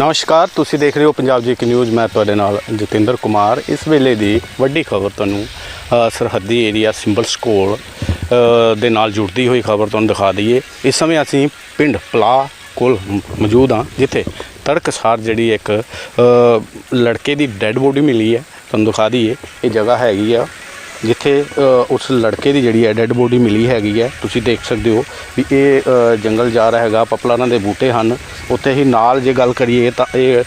ਨਮਸਕਾਰ, ਤੁਸੀਂ ਦੇਖ ਰਹੇ ਹੋ ਪੰਜਾਬ ਜੀ ਕੀ ਨਿਊਜ਼ ਮੈਂ ਤੁਹਾਡੇ ਨਾਲ ਜਤਿੰਦਰ ਕੁਮਾਰ। ਇਸ ਵੇਲੇ ਦੀ ਵੱਡੀ ਖਬਰ ਤੁਹਾਨੂੰ ਸਰਹੱਦੀ ਏਰੀਆ ਸਿੰਬਲ ਸਕੂਲ ਦੇ ਨਾਲ ਜੁੜਦੀ ਹੋਈ ਖਬਰ ਤੁਹਾਨੂੰ ਦਿਖਾ ਦਈਏ। ਇਸ ਸਮੇਂ ਅਸੀਂ ਪਿੰਡ ਪਲਾ ਕੋਲ ਮੌਜੂਦ ਹਾਂ, ਜਿੱਥੇ ਤੜਕਸਾਰ ਜਿਹੜੀ ਇੱਕ ਲੜਕੇ ਦੀ ਡੈੱਡ ਬੋਡੀ ਮਿਲੀ ਹੈ। ਤੁਹਾਨੂੰ ਦਿਖਾ ਦਈਏ, ਇਹ ਜਗ੍ਹਾ ਹੈਗੀ ਆ। ਜਿੱਥੇ ਉਸ ਲੜਕੇ ਦੀ ਜਿਹੜੀ ਹੈ ਡੈੱਡ ਬੋਡੀ ਮਿਲੀ ਹੈਗੀ ਹੈ, ਤੁਸੀਂ ਦੇਖ ਸਕਦੇ ਹੋ ਵੀ ਇਹ ਜੰਗਲ ਜਾ ਰਿਹਾ ਹੈਗਾ ਪਪਲਾਰਾਂ ਦੇ ਬੂਟੇ ਹਨ। ਉੱਥੇ ਹੀ ਨਾਲ ਜੇ ਗੱਲ ਕਰੀਏ ਤਾਂ ਇਹ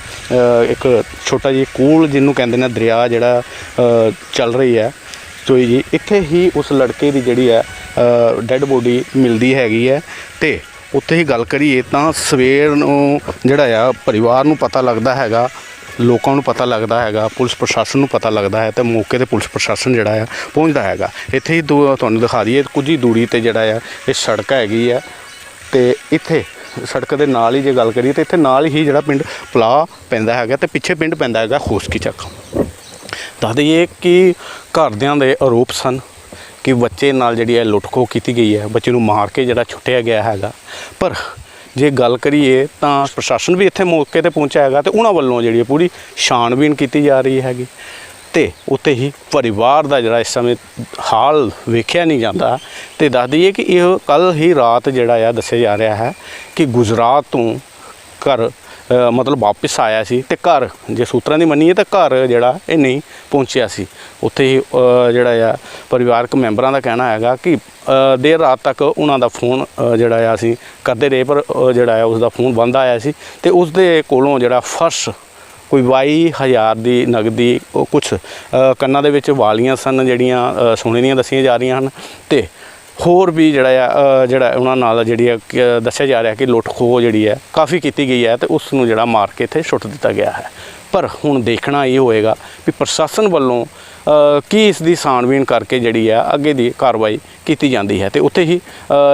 ਇੱਕ ਛੋਟਾ ਜਿਹਾ ਕੂਲ ਜਿਹਨੂੰ ਕਹਿੰਦੇ ਨੇ ਦਰਿਆ ਜਿਹੜਾ ਚੱਲ ਰਹੀ ਹੈ। ਚੋਈ ਜੀ, ਇੱਥੇ ਹੀ ਉਸ ਲੜਕੇ ਦੀ ਜਿਹੜੀ ਹੈ ਡੈੱਡ ਬੋਡੀ ਮਿਲਦੀ ਹੈਗੀ ਹੈ। ਤੇ ਉੱਥੇ ਹੀ ਗੱਲ ਕਰੀਏ ਤਾਂ ਸਵੇਰ ਨੂੰ ਜਿਹੜਾ ਆ, ਪਰਿਵਾਰ ਨੂੰ ਪਤਾ ਲੱਗਦਾ ਹੈਗਾ ਲੋਕਾਂ ਨੂੰ ਪਤਾ ਲੱਗਦਾ ਹੈਗਾ, ਪੁਲਿਸ ਪ੍ਰਸ਼ਾਸਨ ਨੂੰ ਪਤਾ ਲੱਗਦਾ ਹੈ ਤੇ ਮੌਕੇ ਤੇ ਪੁਲਿਸ ਪ੍ਰਸ਼ਾਸਨ ਜਿਹੜਾ ਆ ਪਹੁੰਚਦਾ ਹੈਗਾ। ਇੱਥੇ ਹੀ ਦੋ- ਤੁਹਾਨੂੰ ਦਿਖਾ ਦਈਏ, ਕੁਝ ਹੀ ਦੂਰੀ ਤੇ ਜਿਹੜਾ ਆ, ਇਹ ਸੜਕ ਹੈਗੀ ਆ ਤੇ ਇੱਥੇ ਸੜਕ ਦੇ ਨਾਲ ਹੀ ਜੇ ਗੱਲ ਕਰੀਏ ਤੇ ਇੱਥੇ ਨਾਲ ਹੀ ਜਿਹੜਾ ਪਿੰਡ ਪਲਾ ਪੈਂਦਾ ਹੈਗਾ ਤੇ ਪਿੱਛੇ ਪਿੰਡ ਪੈਂਦਾ ਹੈਗਾ ਖੋਸਕੀ ਚੱਕ। ਦੱਸ ਦਈਏ ਕਿ ਘਰਦਿਆਂ ਦੇ ਆਰੋਪ ਸਨ ਕਿ ਬੱਚੇ ਨਾਲ ਜਿਹੜੀ ਹੈ ਲੁੱਟਖੋ ਕੀਤੀ ਗਈ ਹੈ, ਬੱਚੇ ਨੂੰ ਮਾਰ ਕੇ ਜਿਹੜਾ ਛੁੱਟਿਆ ਗਿਆ ਹੈਗਾ। ਪਰ ਜੇ ਗੱਲ ਕਰੀਏ ਤਾਂ ਪ੍ਰਸ਼ਾਸਨ ਵੀ ਇੱਥੇ ਮੌਕੇ ਤੇ ਪਹੁੰਚਿਆ ਹੈਗਾ ਤੇ ਉਹਨਾਂ ਵੱਲੋਂ ਜਿਹੜੀ ਹੈ ਪੂਰੀ ਛਾਣਬੀਣ ਕੀਤੀ ਜਾ ਰਹੀ ਹੈਗੀ। ਤੇ ਉੱਤੇ ਹੀ ਪਰਿਵਾਰ ਦਾ ਜਿਹੜਾ ਇਸ ਸਮੇਂ ਹਾਲ ਵੇਖਿਆ ਨਹੀਂ ਜਾਂਦਾ ਤੇ ਦੱਸ ਦਈਏ ਕਿ ਇਹ ਕੱਲ ਹੀ ਰਾਤ ਜਿਹੜਾ ਆ ਦੱਸਿਆ ਜਾ ਰਿਹਾ ਹੈ ਕਿ ਗੁਜਰਾਤ ਤੋਂ ਘਰ ਮਤਲਬ ਵਾਪਸ ਆਇਆ ਸੀ ਤੇ ਘਰ ਜੇ ਸੂਤਰਾਂ ਦੀ ਮੰਨੀਏ ਤਾਂ ਘਰ ਜਿਹੜਾ ਇਹ ਨਹੀਂ ਪਹੁੰਚਿਆ ਸੀ। ਉੱਥੇ ਹੀ ਜਿਹੜਾ ਆ ਪਰਿਵਾਰਕ ਮੈਂਬਰਾਂ ਦਾ ਕਹਿਣਾ ਹੈਗਾ ਕਿ ਦੇਰ ਰਾਤ ਤੱਕ ਉਹਨਾਂ ਦਾ ਫੋਨ ਜਿਹੜਾ ਆ ਅਸੀਂ ਕਰਦੇ ਰਹੇ ਪਰ ਜਿਹੜਾ ਆ ਉਸ ਦਾ ਫੋਨ ਬੰਦ ਆਇਆ ਸੀ ਤੇ ਉਸ ਦੇ ਕੋਲੋਂ ਜਿਹੜਾ ਫਰਸ਼ ਕੋਈ 22000 ਦੀ ਨਗਦੀ ਉਹ ਕੁਝ ਕੰਨਾਂ ਦੇ ਵਿੱਚ ਵਾਲੀਆਂ ਸਨ ਜਿਹੜੀਆਂ ਅ, ਸੋਨੇ ਦੀਆਂ ਦੱਸੀਆਂ ਜਾ ਰਹੀਆਂ ਹਨ ਤੇ ਹੋਰ ਵੀ ਜਿਹੜਾ ਆ ਜਿਹੜਾ ਉਹਨਾਂ ਨਾਲ ਜਿਹੜੀ ਆ ਕਿ ਦੱਸਿਆ ਜਾ ਰਿਹਾ ਕਿ ਲੁੱਟ ਖੋਹ ਜਿਹੜੀ ਹੈ ਕਾਫੀ ਕੀਤੀ ਗਈ ਹੈ ਤੇ ਉਸ ਨੂੰ ਜਿਹੜਾ ਮਾਰ ਕੇ ਇੱਥੇ ਸੁੱਟ ਦਿੱਤਾ ਗਿਆ ਹੈ। ਪਰ ਹੁਣ ਦੇਖਣਾ ਇਹ ਹੋਏਗਾ ਵੀ ਪ੍ਰਸ਼ਾਸਨ ਵੱਲੋਂ ਕੀ ਇਸ ਦੀ ਛਾਣਬੀਣ ਕਰਕੇ ਜਿਹੜੀ ਆ ਅੱਗੇ ਦੀ ਕਾਰਵਾਈ ਕੀਤੀ ਜਾਂਦੀ ਹੈ। ਤੇ ਉੱਥੇ ਹੀ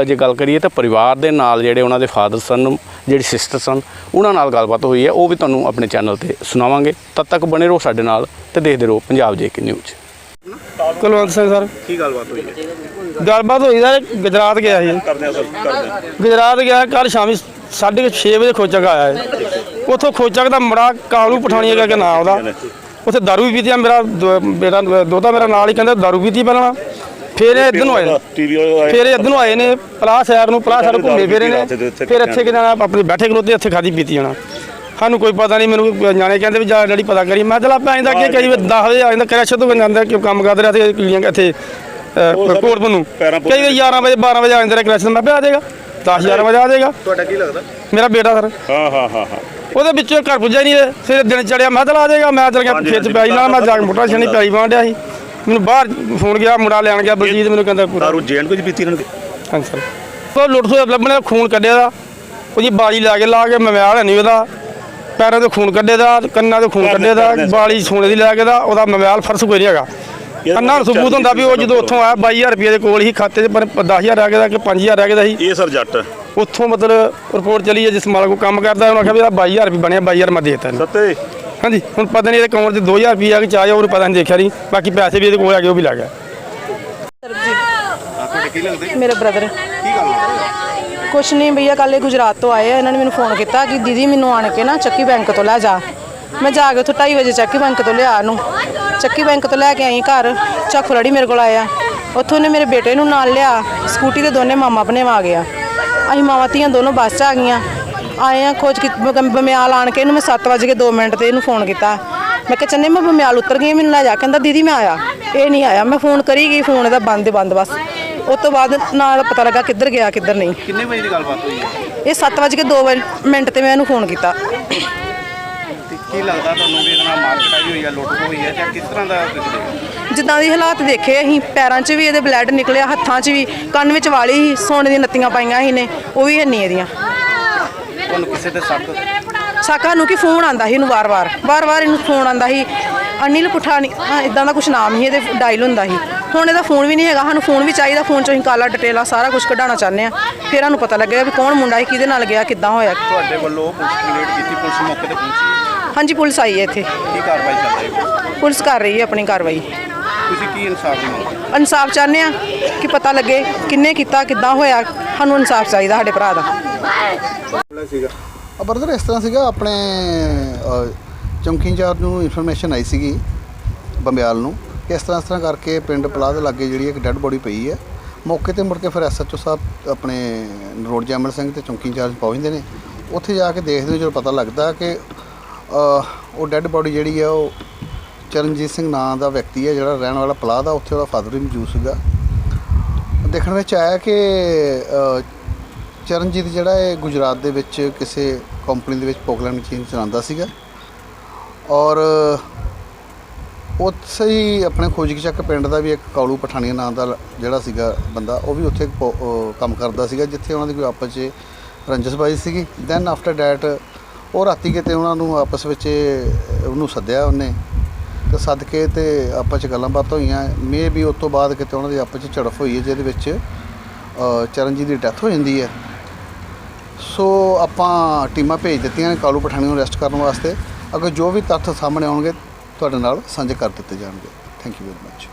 ਜੇ ਗੱਲ ਕਰੀਏ ਤਾਂ ਪਰਿਵਾਰ ਦੇ ਨਾਲ ਜਿਹੜੇ ਉਹਨਾਂ ਦੇ ਫਾਦਰ ਸਨ ਜਿਹੜੀ ਸਿਸਟਰ ਸਨ ਉਹਨਾਂ ਨਾਲ ਗੱਲਬਾਤ ਹੋਈ ਹੈ। ਉਹ ਵੀ ਤੁਹਾਨੂੰ ਆਪਣੇ ਚੈਨਲ ਤੇ ਸੁਣਾਵਾਂਗੇ। ਤਦ ਤੱਕ ਬਣੇ ਰਹੋ ਸਾਡੇ ਨਾਲ ਤੇ ਦੇਖਦੇ ਰਹੋ Punjab J K news. Kulwant Singh sir. ਕੀ ਗੱਲਬਾਤ ਹੋਈ ਹੈ? ਗੱਲਬਾਤ ਹੋਈ ਸਰ ਗੁਜਰਾਤ ਗਿਆ ਸੀ। ਕਰਦੇ ਆ ਸਰ ਕਰਦੇ ਗੁਜਰਾਤ ਗਿਆ ਕੱਲ ਸ਼ਾਮੀ 6:30 ਵਜੇ ਖੋਜਕ ਆਇਆ ਹੈ ਉੱਥੋਂ ਖੋਜਕ ਦਾ ਮੁੰਡਾ ਕਾਲੂ ਪਠਾਣੀਆ ਕਰਕੇ ਨਾਂ ਉਹਦਾ। ਉੱਥੇ ਦਾਰੂ ਵੀ ਪੀਤੀ ਆ ਮੇਰਾ ਦੋ- ਬੇਟਾ ਦੋਤਾ ਮੇਰਾ ਨਾਲ ਹੀ ਕਹਿੰਦਾ ਦਾਰੂ ਪੀਤੀ ਪਹਿਲਾਂ। ਫਿਰ ਇਹ ਇੱਧਰ ਨੂੰ ਆਏ ਨੇ। ਟੀਵੀ ਫਿਰ ਇਹ ਇੱਧਰ ਨੂੰ ਆਏ ਨੇ ਪਲਾਹ ਸ਼ਹਿਰ ਨੂੰ ਪਲਾਹ ਸ਼ਹਿਰ ਘੁੰਮੇ ਫਿਰੇ ਨੇ। ਫਿਰ ਇੱਥੇ ਕਿ ਜਾਣਾ ਆਪਣੇ ਬੈਠੇ ਖਲੋਤੇ ਇੱਥੇ ਖਾਦੀ ਪੀਤੀ ਜਾਣਾ ਸਾਨੂੰ ਕੋਈ ਪਤਾ ਨਹੀਂ ਮੈਨੂੰ ਨਿਆਣੇ ਕਹਿੰਦੇ ਵੀ ਜਾ ਡੈਡੀ ਪਤਾ ਕਰੀ। ਮੈਂ ਚਲਾ ਆਪਾਂ ਆਇੰਦਾ ਕਿ ਕਈ ਵਾਰ 10 ਵਜੇ ਆ ਜਾਂਦਾ ਕ੍ਰੈਸ਼ ਤੋਂ ਜਾਂਦਾ ਕਿ ਕੰਮ ਕਰਦੇ ਰਿਹਾ ਤੇ ਕੀੜੀਆਂ ਇੱਥੇ ਕੋਟ ਨੂੰ ਕਈ ਵਾਰ 11 ਵਜੇ 12 ਵਜੇ ਆ ਜਾਂਦਾ ਕ੍ਰੈਸ਼ ਮੈਂ ਪਿਆ ਆ ਜਾਏਗਾ 10 11 ਵਜੇ ਆ ਜਾਏਗਾ ਤੁਹਾਡਾ ਕੀ ਲੱਗਦਾ? ਮੇਰਾ ਬੇਟਾ ਸਰ। ਹਾਂ ਹਾਂ ਹਾਂ ਹਾਂ। ਉਹਦੇ ਵਿੱਚੋਂ ਘਰ ਪੁੱਜਿਆ ਨਹੀਂ। ਫਿਰ ਦਿਨ ਚੜਿਆ ਮੈਂ ਚਲ ਆ ਜਾਏਗਾ ਮੈਂ ਚਲ ਗਿਆ ਖੇਤ ਹਾਂਜੀ, ਪਿਆਈ ਨਾਲ ਮੈਂ ਜਾ ਕੇ ਮੋਟਰ ਛਣੀ ਪਿਆਈ ਵਾਂਡਿਆ ਸੀ। ਮੈਨੂੰ ਬਾਹਰ ਫੋਨ ਗਿਆ ਮੁੰਡਾ ਲੈਣ ਗਿਆ ਬਲਜੀਤ ਮੈਨੂੰ ਕਹਿੰਦਾ ਪੂਰਾ। ਦਾਰੂ ਜੈਨ ਕੁਝ ਪੀਤੀ ਇਹਨਾਂ ਨੇ? ਹਾਂਜੀ ਸਰ। ਉਹ ਲੁੱਟ ਹੋਇਆ ਲੱਭਣੇ ਖੂਨ ਕੱਢਿਆ ਦਾ। ਉਹਦੀ ਬਾਲੀ ਲਾ ਕੇ ਲਾ ਕੇ ਮਮਿਆਲ ਨਹੀਂ ਉਹਦਾ। ਪੈਰਾਂ ਤੋਂ ਖੂਨ ਕੱਢੇ ਦਾ ਕੰਨਾਂ ਤੋਂ ਖੂਨ ਕੱਢੇ ਦੇ। ਬਾਲੀ ਸੋਨੇ ਦੀ ਲੈ ਕੇ ਦਾ ਉਹਦਾ ਮਮਿਆਲ ਫਰਸ ਕੋਈ ਨਹੀਂ ਹੈਗਾ। ਅੰਨਾ ਨੂੰ ਸਬੂਤ ਹੁੰਦਾ ਵੀ ਉਹ ਜਦੋਂ ਉੱਥੋਂ ਆਇਆ 22000 ਰੁਪਏ ਦੇ ਕੋਲ ਹੀ ਖਾਤੇ 'ਚ ਪਰ 10000 ਰਹਿ ਗਿਆ ਕਿ 5000 ਰਹਿ ਗਿਆ ਸੀ। ਇਹ ਸਰ ਜੱਟ। ਉੱਥੋਂ ਮਤਲਬ ਰਿਪੋਰਟ ਚਲੀ ਹੈ ਜਿਸ ਮਾਲਕ ਕੋ ਕੰਮ ਕਰਦਾ ਉਹਨੇ ਆਖਿਆ ਵੀ ਇਹਦਾ 22000 ਰੁਪਏ ਬਣਿਆ 22000 ਮੈਂ ਦੇ ਦਿੱਤਾ ਇਹਨੂੰ। ਸੱਤੇ। ਹਾਂਜੀ ਹੁਣ ਪਤਾ ਨਹੀਂ ਇਹਦੇ ਅਕਾਊਂਟ 'ਚ 2000 ਰੁਪਏ ਆ ਕਿ ਚਾਹ ਉਹਨੂੰ ਪਤਾ ਨਹੀਂ ਦੇਖਿਆ ਨਹੀਂ। ਬਾਕੀ ਪੈਸੇ ਵੀ ਇਹਦੇ ਕੋਲ ਆ ਗਏ ਉਹ ਵੀ ਲੱਗ ਗਿਆ। ਤੁਹਾਡੇ ਕੀ ਲੱਗਦੇ ਮੇਰੇ ਬ੍ਰਦਰ ਕੀ ਗੱਲ ਕੁਛ ਨਹੀਂ ਭਈਆ ਕੱਲ ਗੁਜਰਾਤ ਤੋਂ ਆਏ ਆ ਇਹਨਾਂ ਨੇ ਮੈਨੂੰ ਫੋਨ ਕੀਤਾ ਕਿ ਦੀਦੀ ਮੈਨੂੰ ਆਣ ਕੇ ਨਾ ਚੱਕੀ ਬੈਂਕ ਤੋਂ ਲੈ ਜਾ। ਮੈਂ ਜਾ ਕੇ ਉੱਥੋਂ 2:30 ਵਜੇ ਚੱਕੀ ਬੈਂਕ ਤੋਂ ਲਿਆ ਨੂੰ ਚੱਕੀ ਬੈਂਕ ਤੋਂ ਲੈ ਕੇ ਆਈ ਘਰ ਚੱਕ ਮੇਰੇ ਕੋਲ ਆਇਆ। ਉੱਥੋਂ ਨੇ ਮੇਰੇ ਬੇਟੇ ਨੂੰ ਨਾਲ ਲਿਆ ਸਕੂਟੀ ਤੇ ਦੋਨੇ ਮਾਮਾ ਆਪਣੇ ਆ ਗਿਆ ਅਸੀਂ ਮਾਵਾਂ ਧੀਆਂ ਦੋਨੋਂ ਬੱਸ 'ਚ ਆ ਗਈਆਂ। ਆਏ ਆ ਖੋਜ ਕੀ ਬਮਿਆਲ ਆਣ ਕੇ ਇਹਨੂੰ ਮੈਂ 7 ਵਜੇ ਕੇ 2 ਮਿੰਟ ਤੇ ਇਹਨੂੰ ਫੋਨ ਕੀਤਾ। ਮੈਂ ਕਿਹਾ ਚੰਨੇ ਮੈਂ ਬਮਿਆਲ ਉਤਰ ਗਈ ਮੈਨੂੰ ਲੈ ਜਾ। ਕਹਿੰਦਾ ਦੀਦੀ ਮੈਂ ਆਇਆ। ਇਹ ਨਹੀਂ ਆਇਆ। ਮੈਂ ਫੋਨ ਕਰੀ ਗਈ ਫੋਨ ਇਹਦਾ ਬੰਦ ਬੰਦ ਬਸ। ਉਸ ਤੋਂ ਬਾਅਦ ਨਾਲ ਪਤਾ ਲੱਗਾ ਕਿੱਧਰ ਗਿਆ ਕਿੱਧਰ ਨਹੀਂ। ਕਿੰਨੇ ਵਜੇ ਦੀ ਗੱਲਬਾਤ ਹੋਈ ਇਹ 7 ਵਜੇ ਕੇ 2 ਮਿੰਟ ਤੇ ਮੈਂ ਇਹਨੂੰ ਫੋਨ ਕੀਤਾ। ਕੀ ਲੱਗਦਾ ਤੁਹਾਨੂੰ ਵੀ ਇਹਦੇ ਨਾਲ ਮਾਰਕੀਟ ਆਈ ਹੋਈ ਹੈ ਲੁੱਟ ਹੋਈ ਹੈ ਜਾਂ ਕਿਸ ਤਰ੍ਹਾਂ ਦਾ ਦਿਖਦੇ ਜਿੱਦਾਂ ਦੀ ਹਾਲਾਤ ਦੇਖੇ ਅਸੀਂ ਪੈਰਾਂ 'ਚ ਵੀ ਇਹਦੇ ਬਲੱਡ ਨਿਕਲਿਆ ਹੱਥਾਂ 'ਚ ਵੀ ਕੰਨ ਵਿੱਚ ਵਾਲੀ ਸੀ ਸੋਨੇ ਦੀਆਂ ਨੱਤੀਆਂ ਪਾਈਆਂ ਸੀ ਨੇ ਉਹ ਵੀ ਹੈ ਨਹੀਂ ਇਹਦੀਆਂ। ਤੁਹਾਨੂੰ ਕਿਸੇ ਤੇ ਸ਼ੱਕ ਸਾਕਾ ਨੂੰ ਕੀ ਫੋਨ ਆਂਦਾ ਸੀ ਇਹਨੂੰ ਵਾਰ-ਵਾਰ ਵਾਰ-ਵਾਰ ਇਹਨੂੰ ਫੋਨ ਆਂਦਾ ਸੀ ਅਨਿਲ ਪੁਠਾਨੀ ਇਦਾਂ ਦਾ ਕੁਝ ਨਾਮ ਹੀ ਇਹਦੇ ਡਾਇਲ ਹੁੰਦਾ ਸੀ। ਹੁਣ ਇਹਦਾ ਫੋਨ ਵੀ ਨਹੀਂ ਹੈਗਾ ਸਾਨੂੰ ਫੋਨ ਵੀ ਚਾਹੀਦਾ ਫੋਨ 'ਚੋਂ ਅਸੀਂ ਕਾਲਾ ਡਿਟੇਲਾਂ ਸਾਰਾ ਕੁਝ ਕਢਾਉਣਾ ਚਾਹੁੰਦੇ ਆ ਫਿਰ ਸਾਨੂੰ ਪਤਾ ਲੱਗੇਗਾ ਵੀ ਕੌਣ ਮੁੰਡਾ ਸੀ ਕਿਹਦੇ ਨਾਲ ਗਿਆ ਕਿੱਦਾਂ ਹੋਇਆ। ਤੁਹਾਡੇ ਵੱਲੋਂ ਪੁਲਿਸ ਕੰਪਲੀਟ ਕੀਤੀ ਪੁਲਿਸ ਮੌਕੇ ਤੇ ਪਹੁੰਚੀ। ਹਾਂਜੀ ਪੁਲਿਸ ਆਈ ਹੈ ਇੱਥੇ। ਕੀ ਕਾਰਵਾਈ ਚੱਲ ਰਹੀ ਹੈ? ਪੁਲਿਸ ਕਰ ਰਹੀ ਹੈ ਆਪਣੀ ਕਾਰਵਾਈ। ਤੁਸੀਂ ਕੀ ਇਨਸਾਫ ਦੀ ਮੰਗ ਇਨਸਾਫ ਚਾਹੁੰਦੇ ਆ ਕਿ ਪਤਾ ਲੱਗੇ ਕਿੰਨੇ ਕੀਤਾ ਕਿੱਦਾਂ ਹੋਇਆ। ਸਾਨੂੰ ਇਨਸਾਫ ਚਾਹੀਦਾ ਸਾਡੇ ਭਰਾ ਦਾ। ਹੋ? ਸੀਗਾ। ਬਰਦਰ ਇਸ ਤਰ੍ਹਾਂ ਸੀਗਾ ਆਪਣੇ ਚੌਂਕੀ ਇੰਚਾਰਜ ਨੂੰ ਇਨਫੋਰਮੇਸ਼ਨ ਆਈ ਸੀਗੀ ਬੰਬਿਆਲ ਨੂੰ ਕਿ ਇਸ ਤਰ੍ਹਾਂ ਇਸ ਤਰ੍ਹਾਂ ਕਰਕੇ ਪਿੰਡ ਪਲਾਹ ਦੇ ਲਾਗੇ ਜਿਹੜੀ ਇੱਕ ਡੈੱਡ ਬੋਡੀ ਪਈ ਹੈ। ਮੌਕੇ ਤੇ ਮੁੜ ਕੇ ਫਿਰ ਐਸਐਚਓ ਸਾਹਿਬ ਆਪਣੇ ਨਰੋੜ ਜੈਮਲ ਸਿੰਘ ਤੇ ਚੌਂਕੀ ਇੰਚਾਰਜ ਪਹੁੰਚਦੇ ਨੇ। ਉੱਥੇ ਜਾ ਕੇ ਦੇਖਦੇ ਨੇ ਜਦੋਂ ਪਤਾ ਲੱਗਦਾ ਕਿ ਉਹ ਡੈੱਡ ਬੋਡੀ ਜਿਹੜੀ ਆ, ਉਹ ਚਰਨਜੀਤ ਸਿੰਘ ਨਾਂ ਦਾ ਵਿਅਕਤੀ ਹੈ ਜਿਹੜਾ ਰਹਿਣ ਵਾਲਾ ਪਲਾਹ ਦਾ, ਉੱਥੇ ਉਹਦਾ ਫਾਦਰ ਵੀ ਮੌਜੂਦ ਸੀਗਾ। ਦੇਖਣ ਵਿੱਚ ਆਇਆ ਕਿ ਚਰਨਜੀਤ ਜਿਹੜਾ ਹੈ ਗੁਜਰਾਤ ਦੇ ਵਿੱਚ ਕਿਸੇ ਕੰਪਨੀ ਦੇ ਵਿੱਚ ਪੋਕਲੈਂਡ ਮਸ਼ੀਨ ਚਲਾਉਂਦਾ ਸੀਗਾ। ਔਰ ਉੱਥੇ ਹੀ ਆਪਣੇ ਖੋਜਕਚੱਕ ਪਿੰਡ ਦਾ ਵੀ ਇੱਕ ਕਾਲੂ ਪਠਾਨੀਆ ਨਾਂ ਦਾ ਜਿਹੜਾ ਸੀਗਾ ਬੰਦਾ, ਉਹ ਵੀ ਉੱਥੇ ਪੋ- ਕੰਮ ਕਰਦਾ ਸੀਗਾ, ਜਿੱਥੇ ਉਹਨਾਂ ਦੀ ਕੋਈ ਆਪਸ 'ਚ ਰੰਜਸਬਾਜ਼ੀ ਸੀਗੀ। ਦੈਨ ਆਫਟਰ ਡੈਟ ਉਹ ਰਾਤੀ ਕਿਤੇ ਉਹਨਾਂ ਨੂੰ ਆਪਸ ਵਿੱਚ ਉਹਨੂੰ ਸੱਦਿਆ ਉਹਨੇ। ਤੇ ਸੱਦ ਕੇ ਤੇ ਆਪਸ 'ਚ ਗੱਲਾਂ ਬਾਤਾਂ ਹੋਈਆਂ। ਮੇ ਵੀ ਉਸ ਤੋਂ ਬਾਅਦ ਕਿਤੇ ਉਹਨਾਂ ਦੀ ਆਪਸ 'ਚ ਝੜਪ ਹੋਈ ਹੈ, ਜਿਹਦੇ ਵਿੱਚ ਚਰਨਜੀਤ ਦੀ ਡੈਥ ਹੋ ਜਾਂਦੀ ਹੈ। ਸੋ ਆਪਾਂ ਟੀਮਾਂ ਭੇਜ ਦਿੱਤੀਆਂ ਨੇ ਕਾਲੂ ਪਠਾਣੀ ਨੂੰ ਅਰੈਸਟ ਕਰਨ ਵਾਸਤੇ। ਅਗਰ ਜੋ ਵੀ ਤੱਥ ਸਾਹਮਣੇ ਆਉਣਗੇ, ਤੁਹਾਡੇ ਨਾਲ ਸਾਂਝੇ ਕਰ ਦਿੱਤੇ ਜਾਣਗੇ। Thank you very much